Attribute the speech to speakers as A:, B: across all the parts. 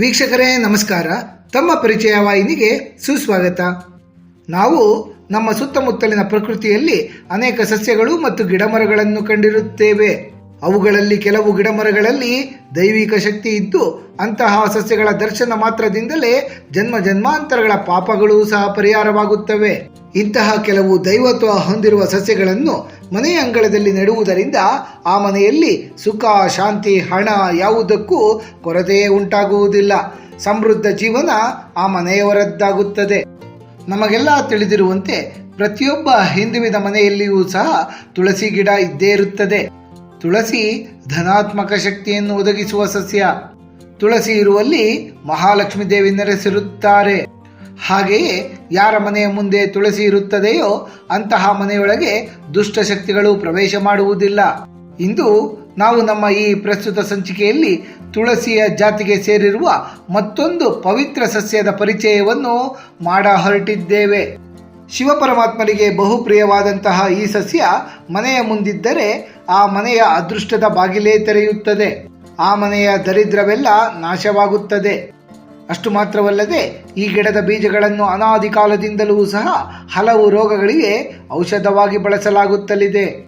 A: ವೀಕ್ಷಕರೇ, ನಮಸ್ಕಾರ. ತಮ್ಮ ಪರಿಚಯ ವಾಹಿನಿಗೆ ಸುಸ್ವಾಗತ. ನಾವು ನಮ್ಮ ಸುತ್ತಮುತ್ತಲಿನ ಪ್ರಕೃತಿಯಲ್ಲಿ ಅನೇಕ ಸಸ್ಯಗಳು ಮತ್ತು ಗಿಡಮರಗಳನ್ನು ಕಂಡಿರುತ್ತೇವೆ. ಅವುಗಳಲ್ಲಿ ಕೆಲವು ಗಿಡಮರಗಳಲ್ಲಿ ದೈವಿಕ ಶಕ್ತಿ ಇದ್ದು, ಅಂತಹ ಸಸ್ಯಗಳ ದರ್ಶನ ಮಾತ್ರದಿಂದಲೇ ಜನ್ಮ ಜನ್ಮಾಂತರಗಳ ಪಾಪಗಳು ಸಹ ಪರಿಹಾರವಾಗುತ್ತವೆ. ಇಂತಹ ಕೆಲವು ದೈವತ್ವ ಹೊಂದಿರುವ ಸಸ್ಯಗಳನ್ನು ಮನೆಯ ಅಂಗಳದಲ್ಲಿ ನೆಡುವುದರಿಂದ ಆ ಮನೆಯಲ್ಲಿ ಸುಖ, ಶಾಂತಿ, ಹಣ ಯಾವುದಕ್ಕೂ ಕೊರತೆಯೇ ಉಂಟಾಗುವುದಿಲ್ಲ. ಸಮೃದ್ಧ ಜೀವನ ಆ ಮನೆಯವರದ್ದಾಗುತ್ತದೆ. ನಮಗೆಲ್ಲ ತಿಳಿದಿರುವಂತೆ ಪ್ರತಿಯೊಬ್ಬ ಹಿಂದುವಿನ ಮನೆಯಲ್ಲಿಯೂ ಸಹ ತುಳಸಿ ಗಿಡ ಇದ್ದೇ ಇರುತ್ತದೆ. ತುಳಸಿ ಧನಾತ್ಮಕ ಶಕ್ತಿಯನ್ನು ಒದಗಿಸುವ ಸಸ್ಯ. ತುಳಸಿ ಇರುವಲ್ಲಿ ಮಹಾಲಕ್ಷ್ಮೀ ದೇವಿ ನೆಲೆಸಿರುತ್ತಾರೆ ಹಾಗೆಯೇ ಯಾರ ಮನೆಯ ಮುಂದೆ ತುಳಸಿ ಇರುತ್ತದೆಯೋ ಅಂತಹ ಮನೆಯೊಳಗೆ ದುಷ್ಟಶಕ್ತಿಗಳು ಪ್ರವೇಶ ಮಾಡುವುದಿಲ್ಲ. ಇಂದು ನಾವು ನಮ್ಮ ಈ ಪ್ರಸ್ತುತ ಸಂಚಿಕೆಯಲ್ಲಿ ತುಳಸಿಯ ಜಾತಿಗೆ ಸೇರಿರುವ ಮತ್ತೊಂದು ಪವಿತ್ರ ಸಸ್ಯದ ಪರಿಚಯವನ್ನು ಮಾಡ ಹೊರಟಿದ್ದೇವೆ. ಶಿವಪರಮಾತ್ಮರಿಗೆ ಬಹುಪ್ರಿಯವಾದಂತಹ ಈ ಸಸ್ಯ ಮನೆಯ ಮುಂದಿದ್ದರೆ ಆ ಮನೆಯ ಅದೃಷ್ಟದ ಬಾಗಿಲೇ ತೆರೆಯುತ್ತದೆ. ಆ ಮನೆಯ ದರಿದ್ರವೆಲ್ಲ ನಾಶವಾಗುತ್ತದೆ. ಅಷ್ಟು ಮಾತ್ರವಲ್ಲದೆ ಈ ಗಿಡದ ಬೀಜಗಳನ್ನು ಅನಾದಿ ಕಾಲದಿಂದಲೂ ಸಹ ಹಲವು ರೋಗಗಳಿಗೆ ಔಷಧವಾಗಿ ಬಳಸಲಾಗುತ್ತಲಿದೆ.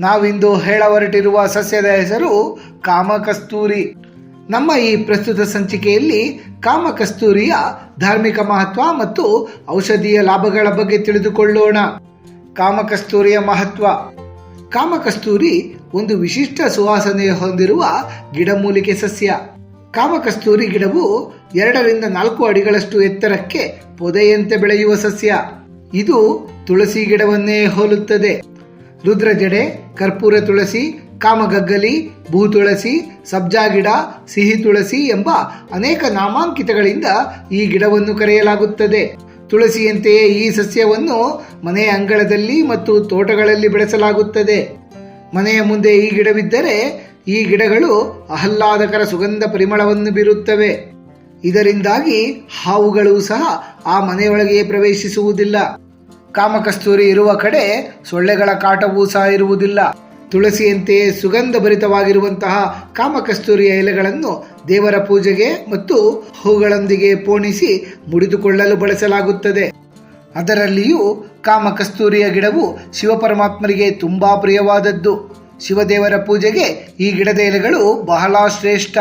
A: ನಾವಿಂದು ಹೇಳ ಹೊರಟಿರುವ ಸಸ್ಯದ ಹೆಸರು ಕಾಮಕಸ್ತೂರಿ. ನಮ್ಮ ಈ ಪ್ರಸ್ತುತ ಸಂಚಿಕೆಯಲ್ಲಿ ಕಾಮಕಸ್ತೂರಿಯ ಧಾರ್ಮಿಕ ಮಹತ್ವ ಮತ್ತು ಔಷಧೀಯ ಲಾಭಗಳ ಬಗ್ಗೆ ತಿಳಿದುಕೊಳ್ಳೋಣ. ಕಾಮಕಸ್ತೂರಿಯ ಮಹತ್ವ. ಕಾಮಕಸ್ತೂರಿ ಒಂದು ವಿಶಿಷ್ಟ ಸುವಾಸನೆ ಹೊಂದಿರುವ ಗಿಡಮೂಲಿಕೆ ಸಸ್ಯ. ಕಾಮಕಸ್ತೂರಿ ಗಿಡವು ಎರಡರಿಂದ ನಾಲ್ಕು ಅಡಿಗಳಷ್ಟು ಎತ್ತರಕ್ಕೆ ಪೊದೆಯಂತೆ ಬೆಳೆಯುವ ಸಸ್ಯ. ಇದು ತುಳಸಿ ಗಿಡವನ್ನೇ ಹೋಲುತ್ತದೆ. ರುದ್ರಜಡೆ ಕರ್ಪೂರ ತುಳಸಿ, ಕಾಮಗಗ್ಗಲಿ, ಭೂ ತುಳಸಿ, ಸಬ್ಜಾ ಗಿಡ, ಸಿಹಿ ತುಳಸಿ ಎಂಬ ಅನೇಕ ನಾಮಾಂಕಿತಗಳಿಂದ ಈ ಗಿಡವನ್ನು ಕರೆಯಲಾಗುತ್ತದೆ. ತುಳಸಿಯಂತೆಯೇ ಈ ಸಸ್ಯವನ್ನು ಮನೆಯ ಅಂಗಳದಲ್ಲಿ ಮತ್ತು ತೋಟಗಳಲ್ಲಿ ಬೆಳೆಸಲಾಗುತ್ತದೆ. ಮನೆಯ ಮುಂದೆ ಈ ಗಿಡವಿದ್ದರೆ ಈ ಗಿಡಗಳು ಆಹ್ಲಾದಕರ ಸುಗಂಧ ಪರಿಮಳವನ್ನು ಬೀರುತ್ತವೆ. ಇದರಿಂದಾಗಿ ಹಾವುಗಳು ಸಹ ಆ ಮನೆಯೊಳಗೆ ಪ್ರವೇಶಿಸುವುದಿಲ್ಲ. ಕಾಮಕಸ್ತೂರಿ ಇರುವ ಕಡೆ ಸೊಳ್ಳೆಗಳ ಕಾಟವೂ ಸಹ ಇರುವುದಿಲ್ಲ. ತುಳಸಿಯಂತೆಯೇ ಸುಗಂಧ ಭರಿತವಾಗಿರುವಂತಹ ಕಾಮಕಸ್ತೂರಿಯ ಎಲೆಗಳನ್ನು ದೇವರ ಪೂಜೆಗೆ ಮತ್ತು ಹೂಗಳೊಂದಿಗೆ ಪೋಣಿಸಿ ಮುಡಿದುಕೊಳ್ಳಲು ಬಳಸಲಾಗುತ್ತದೆ. ಅದರಲ್ಲಿಯೂ ಕಾಮಕಸ್ತೂರಿಯ ಗಿಡವು ಶಿವಪರಮಾತ್ಮರಿಗೆ ತುಂಬಾ ಪ್ರಿಯವಾದದ್ದು. ಶಿವದೇವರ ಪೂಜೆಗೆ ಈ ಗಿಡದ ಎಲೆಗಳು ಬಹಳ ಶ್ರೇಷ್ಠ.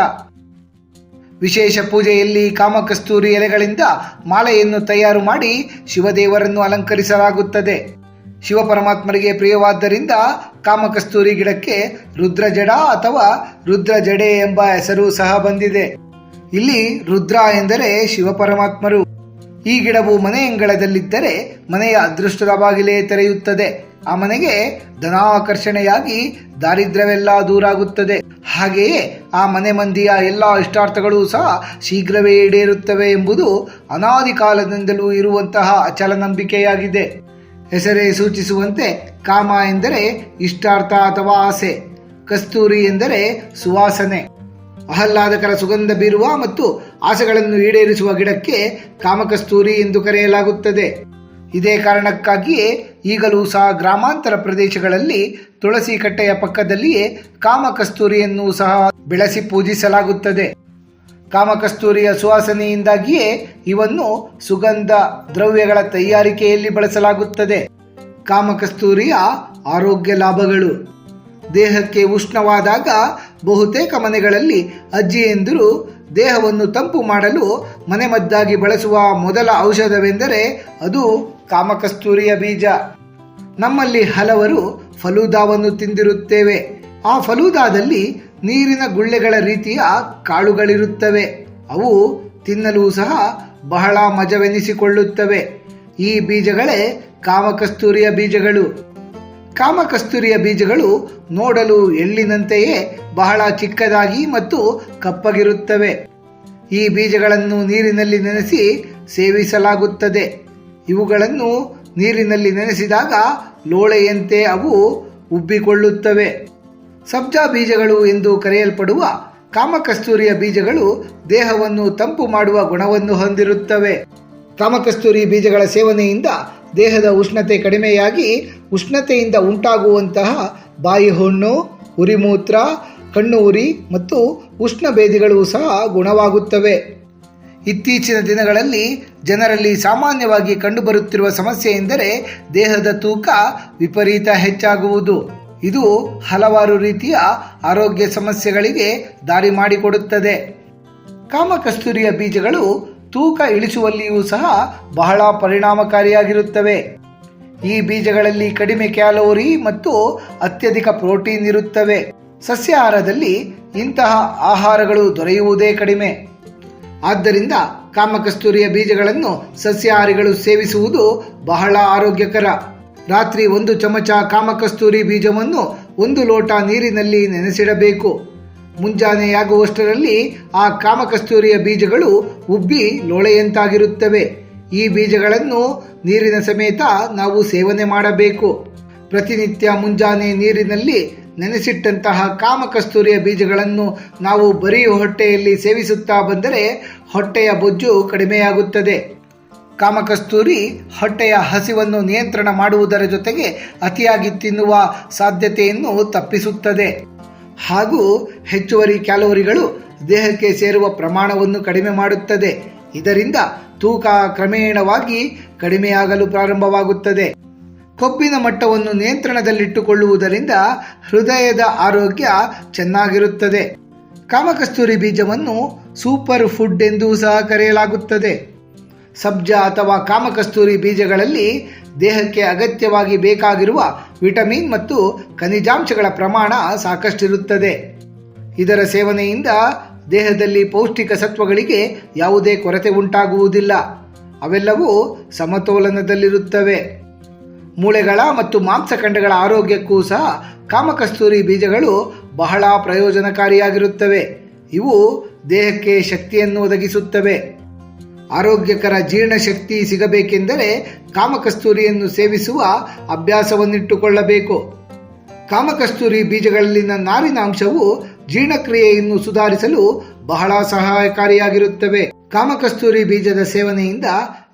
A: ವಿಶೇಷ ಪೂಜೆಯಲ್ಲಿ ಕಾಮಕಸ್ತೂರಿ ಎಲೆಗಳಿಂದ ಮಾಲೆಯನ್ನು ತಯಾರು ಮಾಡಿ ಶಿವದೇವರನ್ನು ಅಲಂಕರಿಸಲಾಗುತ್ತದೆ. ಶಿವಪರಮಾತ್ಮರಿಗೆ ಪ್ರಿಯವಾದ್ದರಿಂದ ಕಾಮಕಸ್ತೂರಿ ಗಿಡಕ್ಕೆ ರುದ್ರಜಡ ಅಥವಾ ರುದ್ರಜಡೆ ಎಂಬ ಹೆಸರು ಸಹ ಬಂದಿದೆ. ಇಲ್ಲಿ ರುದ್ರ ಎಂದರೆ ಶಿವಪರಮಾತ್ಮರು ಈ ಗಿಡವು ಮನೆಯಂಗಳದಲ್ಲಿದ್ದರೆ ಮನೆಯ ಅದೃಷ್ಟದ ಬಾಗಿಲೇ ತೆರೆಯುತ್ತದೆ. ಆ ಮನೆಗೆ ಧನಾಕರ್ಷಣೆಯಾಗಿ ದಾರಿದ್ರ್ಯವೆಲ್ಲ ದೂರಾಗುತ್ತದೆ. ಹಾಗೆಯೇ ಆ ಮನೆ ಮಂದಿಯ ಎಲ್ಲ ಇಷ್ಟಾರ್ಥಗಳು ಸಹ ಶೀಘ್ರವೇ ಈಡೇರುತ್ತವೆ ಎಂಬುದು ಅನಾದಿ ಕಾಲದಿಂದಲೂ ಇರುವಂತಹ ಅಚಲ ನಂಬಿಕೆಯಾಗಿದೆ ಹೆಸರೇ ಸೂಚಿಸುವಂತೆ ಕಾಮ ಎಂದರೆ ಇಷ್ಟಾರ್ಥ ಅಥವಾ ಆಸೆ, ಕಸ್ತೂರಿ ಎಂದರೆ ಸುವಾಸನೆ. ಆಹ್ಲಾದಕರ ಸುಗಂಧ ಬೀರುವ ಮತ್ತು ಆಸೆಗಳನ್ನು ಈಡೇರಿಸುವ ಗಿಡಕ್ಕೆ ಕಾಮಕಸ್ತೂರಿ ಎಂದು ಕರೆಯಲಾಗುತ್ತದೆ. ಇದೇ ಕಾರಣಕ್ಕಾಗಿಯೇ ಈಗಲೂ ಸಹ ಗ್ರಾಮಾಂತರ ಪ್ರದೇಶಗಳಲ್ಲಿ ತುಳಸಿ ಕಟ್ಟೆಯ ಪಕ್ಕದಲ್ಲಿಯೇ ಕಾಮಕಸ್ತೂರಿಯನ್ನು ಸಹ ಬೆಳೆಸಿ ಪೂಜಿಸಲಾಗುತ್ತದೆ. ಕಾಮಕಸ್ತೂರಿಯ ಸುವಾಸನೆಯಿಂದಾಗಿಯೇ ಇವನ್ನು ಸುಗಂಧ ದ್ರವ್ಯಗಳ ತಯಾರಿಕೆಯಲ್ಲಿ ಬಳಸಲಾಗುತ್ತದೆ. ಕಾಮಕಸ್ತೂರಿಯ ಆರೋಗ್ಯ ಲಾಭಗಳು. ದೇಹಕ್ಕೆ ಉಷ್ಣವಾದಾಗ ಬಹುತೇಕ ಮನೆಗಳಲ್ಲಿ ಅಜ್ಜಿಯೆಂದರು ದೇಹವನ್ನು ತಂಪು ಮಾಡಲು ಮನೆಮದ್ದಾಗಿ ಬಳಸುವ ಮೊದಲ ಔಷಧವೆಂದರೆ ಅದು ಕಾಮಕಸ್ತೂರಿಯ ಬೀಜ. ನಮ್ಮಲ್ಲಿ ಹಲವರು ಫಲೂದಾವನ್ನು ತಿಂದಿರುತ್ತೇವೆ. ಆ ಫಲೂದಾದಲ್ಲಿ ನೀರಿನ ಗುಳ್ಳೆಗಳ ರೀತಿಯ ಕಾಳುಗಳಿರುತ್ತವೆ. ಅವು ತಿನ್ನಲು ಸಹ ಬಹಳ ಮಜವೆನಿಸಿಕೊಳ್ಳುತ್ತವೆ. ಈ ಬೀಜಗಳೇ ಕಾಮಕಸ್ತೂರಿಯ ಬೀಜಗಳು. ಕಾಮಕಸ್ತೂರಿಯ ಬೀಜಗಳು ನೋಡಲು ಎಳ್ಳಿನಂತೆಯೇ ಬಹಳ ಚಿಕ್ಕದಾಗಿ ಮತ್ತು ಕಪ್ಪಗಿರುತ್ತವೆ. ಈ ಬೀಜಗಳನ್ನು ನೀರಿನಲ್ಲಿ ನೆನೆಸಿ ಸೇವಿಸಲಾಗುತ್ತದೆ. ಇವುಗಳನ್ನು ನೀರಿನಲ್ಲಿ ನೆನೆಸಿದಾಗ ಲೋಳೆಯಂತೆ ಅವು ಉಬ್ಬಿಕೊಳ್ಳುತ್ತವೆ. ಸಬ್ಜಾ ಬೀಜಗಳು ಎಂದು ಕರೆಯಲ್ಪಡುವ ಕಾಮಕಸ್ತೂರಿಯ ಬೀಜಗಳು ದೇಹವನ್ನು ತಂಪು ಮಾಡುವ ಗುಣವನ್ನು ಹೊಂದಿರುತ್ತವೆ. ಕಾಮಕಸ್ತೂರಿ ಬೀಜಗಳ ಸೇವನೆಯಿಂದ ದೇಹದ ಉಷ್ಣತೆ ಕಡಿಮೆಯಾಗಿ ಉಷ್ಣತೆಯಿಂದ ಉಂಟಾಗುವಂತಹ ಬಾಯಿ ಹುಣ್ಣು ಉರಿಮೂತ್ರ ಕಣ್ಣು ಉರಿ ಮತ್ತು ಉಷ್ಣ ಭೇದಿಗಳು ಸಹ ಗುಣವಾಗುತ್ತವೆ. ಇತ್ತೀಚಿನ ದಿನಗಳಲ್ಲಿ ಜನರಲ್ಲಿ ಸಾಮಾನ್ಯವಾಗಿ ಕಂಡುಬರುತ್ತಿರುವ ಸಮಸ್ಯೆ ಎಂದರೆ ದೇಹದ ತೂಕ ವಿಪರೀತ ಹೆಚ್ಚಾಗುವುದು. ಇದು ಹಲವಾರು ರೀತಿಯ ಆರೋಗ್ಯ ಸಮಸ್ಯೆಗಳಿಗೆ ದಾರಿ ಮಾಡಿಕೊಡುತ್ತದೆ. ಕಾಮಕಸ್ತೂರಿಯ ಬೀಜಗಳು ತೂಕ ಇಳಿಸುವಲ್ಲಿಯೂ ಸಹ ಬಹಳ ಪರಿಣಾಮಕಾರಿಯಾಗಿರುತ್ತವೆ. ಈ ಬೀಜಗಳಲ್ಲಿ ಕಡಿಮೆ ಕ್ಯಾಲೋರಿ ಮತ್ತು ಅತ್ಯಧಿಕ ಪ್ರೋಟೀನ್ ಇರುತ್ತವೆ. ಸಸ್ಯಾಹಾರದಲ್ಲಿ ಇಂತಹ ಆಹಾರಗಳು ದೊರೆಯುವುದೇ ಕಡಿಮೆ. ಆದ್ದರಿಂದ ಕಾಮಕಸ್ತೂರಿಯ ಬೀಜಗಳನ್ನು ಸಸ್ಯಾಹಾರಿಗಳು ಸೇವಿಸುವುದು ಬಹಳ ಆರೋಗ್ಯಕರ. ರಾತ್ರಿ ಒಂದು ಚಮಚ ಕಾಮಕಸ್ತೂರಿ ಬೀಜವನ್ನು ಒಂದು ಲೋಟ ನೀರಿನಲ್ಲಿ ನೆನೆಸಿಡಬೇಕು. ಮುಂಜಾನೆಯಾಗುವಷ್ಟರಲ್ಲಿ ಆ ಕಾಮಕಸ್ತೂರಿಯ ಬೀಜಗಳು ಉಬ್ಬಿ ಲೋಳೆಯಂತಾಗಿರುತ್ತವೆ. ಈ ಬೀಜಗಳನ್ನು ನೀರಿನ ಸಮೇತ ನಾವು ಸೇವನೆ ಮಾಡಬೇಕು. ಪ್ರತಿನಿತ್ಯ ಮುಂಜಾನೆ ನೀರಿನಲ್ಲಿ ನೆನೆಸಿಟ್ಟಂತಹ ಕಾಮಕಸ್ತೂರಿಯ ಬೀಜಗಳನ್ನು ನಾವು ಬರೀ ಹೊಟ್ಟೆಯಲ್ಲಿ ಸೇವಿಸುತ್ತಾ ಬಂದರೆ ಹೊಟ್ಟೆಯ ಬೊಜ್ಜು ಕಡಿಮೆಯಾಗುತ್ತದೆ. ಕಾಮಕಸ್ತೂರಿ ಹೊಟ್ಟೆಯ ಹಸಿವನ್ನು ನಿಯಂತ್ರಣ ಮಾಡುವುದರ ಜೊತೆಗೆ ಅತಿಯಾಗಿ ತಿನ್ನುವ ಸಾಧ್ಯತೆಯನ್ನು ತಪ್ಪಿಸುತ್ತದೆ. ಹಾಗೂ ಹೆಚ್ಚುವರಿ ಕ್ಯಾಲೋರಿಗಳು ದೇಹಕ್ಕೆ ಸೇರುವ ಪ್ರಮಾಣವನ್ನು ಕಡಿಮೆ ಮಾಡುತ್ತದೆ. ಇದರಿಂದ ತೂಕ ಕ್ರಮೇಣವಾಗಿ ಕಡಿಮೆಯಾಗಲು ಪ್ರಾರಂಭವಾಗುತ್ತದೆ. ಕೊಬ್ಬಿನ ಮಟ್ಟವನ್ನು ನಿಯಂತ್ರಣದಲ್ಲಿಟ್ಟುಕೊಳ್ಳುವುದರಿಂದ ಹೃದಯದ ಆರೋಗ್ಯ ಚೆನ್ನಾಗಿರುತ್ತದೆ. ಕಾಮಕಸ್ತೂರಿ ಬೀಜವನ್ನು ಸೂಪರ್ ಫುಡ್ ಎಂದು ಸಹ ಕರೆಯಲಾಗುತ್ತದೆ. ಸಬ್ಜಾ ಅಥವಾ ಕಾಮಕಸ್ತೂರಿ ಬೀಜಗಳಲ್ಲಿ ದೇಹಕ್ಕೆ ಅಗತ್ಯವಾಗಿ ಬೇಕಾಗಿರುವ ವಿಟಮಿನ್ ಮತ್ತು ಖನಿಜಾಂಶಗಳ ಪ್ರಮಾಣ ಸಾಕಷ್ಟಿರುತ್ತದೆ. ಇದರ ಸೇವನೆಯಿಂದ ದೇಹದಲ್ಲಿ ಪೌಷ್ಟಿಕ ಸತ್ವಗಳಿಗೆ ಯಾವುದೇ ಕೊರತೆ ಉಂಟಾಗುವುದಿಲ್ಲ. ಅವೆಲ್ಲವೂ ಸಮತೋಲನದಲ್ಲಿರುತ್ತವೆ. ಮೂಳೆಗಳ ಮತ್ತು ಮಾಂಸಖಂಡಗಳ ಆರೋಗ್ಯಕ್ಕೂ ಸಹ ಕಾಮಕಸ್ತೂರಿ ಬೀಜಗಳು ಬಹಳ ಪ್ರಯೋಜನಕಾರಿಯಾಗಿರುತ್ತವೆ. ಇವು ದೇಹಕ್ಕೆ ಶಕ್ತಿಯನ್ನು ಒದಗಿಸುತ್ತವೆ. ಆರೋಗ್ಯಕರ ಜೀರ್ಣಶಕ್ತಿ ಸಿಗಬೇಕೆಂದರೆ ಕಾಮಕಸ್ತೂರಿಯನ್ನು ಸೇವಿಸುವ ಅಭ್ಯಾಸವನ್ನಿಟ್ಟುಕೊಳ್ಳಬೇಕು. ಕಾಮಕಸ್ತೂರಿ ಬೀಜಗಳಲ್ಲಿನ ನಾರಿನ ಅಂಶವು ಜೀರ್ಣಕ್ರಿಯೆಯನ್ನು ಸುಧಾರಿಸಲು ಬಹಳ ಸಹಾಯಕಾರಿಯಾಗಿರುತ್ತವೆ. ಕಾಮಕಸ್ತೂರಿ ಬೀಜದ ಸೇವನೆಯಿಂದ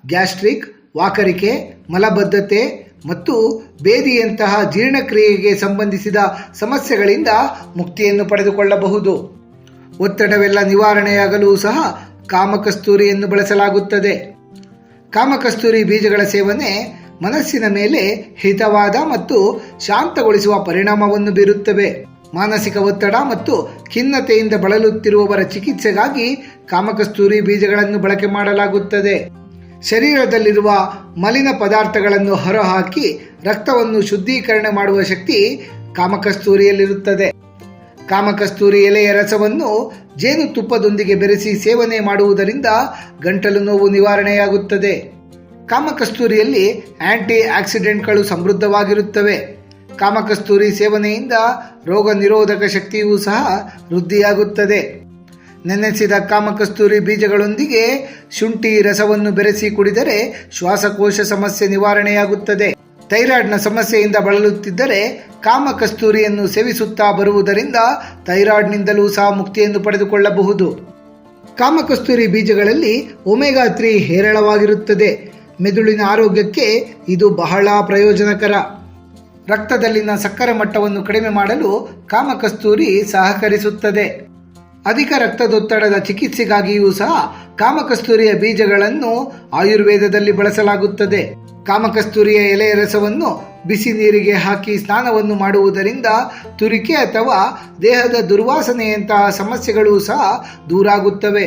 A: ಗ್ಯಾಸ್ಟ್ರಿಕ್, ವಾಕರಿಕೆ, ಮಲಬದ್ಧತೆ ಮತ್ತು ಬೇದಿಯಂತಹ ಜೀರ್ಣಕ್ರಿಯೆಗೆ ಸಂಬಂಧಿಸಿದ ಸಮಸ್ಯೆಗಳಿಂದ ಮುಕ್ತಿಯನ್ನು ಪಡೆದುಕೊಳ್ಳಬಹುದು. ಒತ್ತಡವೆಲ್ಲ ನಿವಾರಣೆಯಾಗಲು ಸಹ ಕಾಮಕಸ್ತೂರಿಯನ್ನು ಬಳಸಲಾಗುತ್ತದೆ. ಕಾಮಕಸ್ತೂರಿ ಬೀಜಗಳ ಸೇವನೆ ಮನಸ್ಸಿನ ಮೇಲೆ ಹಿತವಾದ ಮತ್ತು ಶಾಂತಗೊಳಿಸುವ ಪರಿಣಾಮವನ್ನು ಬೀರುತ್ತವೆ. ಮಾನಸಿಕ ಒತ್ತಡ ಮತ್ತು ಖಿನ್ನತೆಯಿಂದ ಬಳಲುತ್ತಿರುವವರ ಚಿಕಿತ್ಸೆಗಾಗಿ ಕಾಮಕಸ್ತೂರಿ ಬೀಜಗಳನ್ನು ಬಳಕೆ ಮಾಡಲಾಗುತ್ತದೆ. ಶರೀರದಲ್ಲಿರುವ ಮಲಿನ ಪದಾರ್ಥಗಳನ್ನು ಹೊರಹಾಕಿ ರಕ್ತವನ್ನು ಶುದ್ಧೀಕರಣ ಮಾಡುವ ಶಕ್ತಿ ಕಾಮಕಸ್ತೂರಿಯಲ್ಲಿರುತ್ತದೆ. ಕಾಮಕಸ್ತೂರಿ ಎಲೆಯ ರಸವನ್ನು ಜೇನುತುಪ್ಪದೊಂದಿಗೆ ಬೆರೆಸಿ ಸೇವನೆ ಮಾಡುವುದರಿಂದ ಗಂಟಲು ನೋವು ನಿವಾರಣೆಯಾಗುತ್ತದೆ. ಕಾಮಕಸ್ತೂರಿಯಲ್ಲಿ ಆಂಟಿ ಆಕ್ಸಿಡೆಂಟ್ಗಳು ಸಮೃದ್ಧವಾಗಿರುತ್ತವೆ. ಕಾಮಕಸ್ತೂರಿ ಸೇವನೆಯಿಂದ ರೋಗ ನಿರೋಧಕ ಶಕ್ತಿಯೂ ಸಹ ವೃದ್ಧಿಯಾಗುತ್ತದೆ. ನೆನೆಸಿದ ಕಾಮಕಸ್ತೂರಿ ಬೀಜಗಳೊಂದಿಗೆ ಶುಂಠಿ ರಸವನ್ನು ಬೆರೆಸಿ ಕುಡಿದರೆ ಶ್ವಾಸಕೋಶ ಸಮಸ್ಯೆ ನಿವಾರಣೆಯಾಗುತ್ತದೆ. ಥೈರಾಯ್ಡ್ನ ಸಮಸ್ಯೆಯಿಂದ ಬಳಲುತ್ತಿದ್ದರೆ ಕಾಮಕಸ್ತೂರಿಯನ್ನು ಸೇವಿಸುತ್ತಾ ಬರುವುದರಿಂದ ಥೈರಾಯ್ಡ್ನಿಂದಲೂ ಸಹ ಮುಕ್ತಿಯನ್ನು ಪಡೆದುಕೊಳ್ಳಬಹುದು. ಕಾಮಕಸ್ತೂರಿ ಬೀಜಗಳಲ್ಲಿ ಒಮೆಗಾ ತ್ರೀ ಹೇರಳವಾಗಿರುತ್ತದೆ. ಮೆದುಳಿನ ಆರೋಗ್ಯಕ್ಕೆ ಇದು ಬಹಳ ಪ್ರಯೋಜನಕರ. ರಕ್ತದಲ್ಲಿನ ಸಕ್ಕರೆ ಮಟ್ಟವನ್ನು ಕಡಿಮೆ ಮಾಡಲು ಕಾಮಕಸ್ತೂರಿ ಸಹಕರಿಸುತ್ತದೆ. ಅಧಿಕ ರಕ್ತದೊತ್ತಡದ ಚಿಕಿತ್ಸೆಗಾಗಿಯೂ ಸಹ ಕಾಮಕಸ್ತೂರಿಯ ಬೀಜಗಳನ್ನು ಆಯುರ್ವೇದದಲ್ಲಿ ಬಳಸಲಾಗುತ್ತದೆ. ಕಾಮಕಸ್ತೂರಿಯ ಎಲೆಯ ರಸವನ್ನು ಬಿಸಿ ನೀರಿಗೆ ಹಾಕಿ ಸ್ನಾನವನ್ನು ಮಾಡುವುದರಿಂದ ತುರಿಕೆ ಅಥವಾ ದೇಹದ ದುರ್ವಾಸನೆಯಂತಹ ಸಮಸ್ಯೆಗಳು ಸಹ ದೂರಾಗುತ್ತವೆ.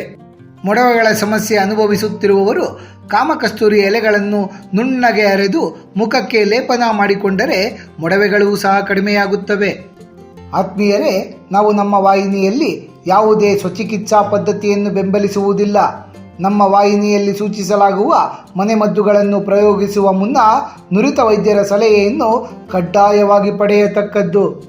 A: ಮೊಡವೆಗಳ ಸಮಸ್ಯೆ ಅನುಭವಿಸುತ್ತಿರುವವರು ಕಾಮಕಸ್ತೂರಿ ಎಲೆಗಳನ್ನು ನುಣ್ಣಗೆ ಅರೆದು ಮುಖಕ್ಕೆ ಲೇಪನ ಮಾಡಿಕೊಂಡರೆ ಮೊಡವೆಗಳು ಸಹ ಕಡಿಮೆಯಾಗುತ್ತವೆ. ಆತ್ಮೀಯರೇ, ನಾವು ನಮ್ಮ ವಾಹಿನಿಯಲ್ಲಿ ಯಾವುದೇ ಸ್ವಚಿಕಿತ್ಸಾ ಪದ್ಧತಿಯನ್ನು ಬೆಂಬಲಿಸುವುದಿಲ್ಲ. ನಮ್ಮ ವಾಹಿನಿಯಲ್ಲಿ ಸೂಚಿಸಲಾಗುವ ಮನೆಮದ್ದುಗಳನ್ನು ಪ್ರಯೋಗಿಸುವ ಮುನ್ನ ನುರಿತ ವೈದ್ಯರ ಸಲಹೆಯನ್ನು ಕಡ್ಡಾಯವಾಗಿ ಪಡೆಯತಕ್ಕದ್ದು.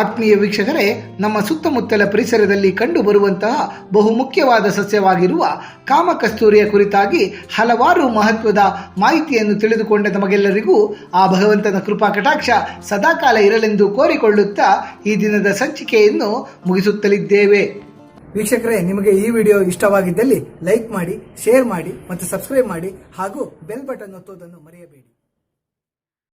A: ಆತ್ಮೀಯ ವೀಕ್ಷಕರೇ, ನಮ್ಮ ಸುತ್ತಮುತ್ತಲ ಪರಿಸರದಲ್ಲಿ ಕಂಡುಬರುವಂತಹ ಬಹುಮುಖ್ಯವಾದ ಸಸ್ಯವಾಗಿರುವ ಕಾಮಕಸ್ತೂರಿಯ ಕುರಿತಾಗಿ ಹಲವಾರು ಮಹತ್ವದ ಮಾಹಿತಿಯನ್ನು ತಿಳಿದುಕೊಂಡ ನಮಗೆಲ್ಲರಿಗೂ ಆ ಭಗವಂತನ ಕೃಪಾ ಕಟಾಕ್ಷ ಸದಾಕಾಲ ಇರಲೆಂದು ಕೋರಿಕೊಳ್ಳುತ್ತಾ ಈ ದಿನದ ಸಂಚಿಕೆಯನ್ನು ಮುಗಿಸುತ್ತಲಿದ್ದೇವೆ.
B: ವೀಕ್ಷಕರೇ, ನಿಮಗೆ ಈ ವಿಡಿಯೋ ಇಷ್ಟವಾಗಿದ್ದಲ್ಲಿ ಲೈಕ್ ಮಾಡಿ, ಶೇರ್ ಮಾಡಿ ಮತ್ತು ಸಬ್ಸ್ಕ್ರೈಬ್ ಮಾಡಿ ಹಾಗೂ ಬೆಲ್ ಬಟನ್ ಒತ್ತುವುದನ್ನು ಮರೆಯಬೇಡಿ.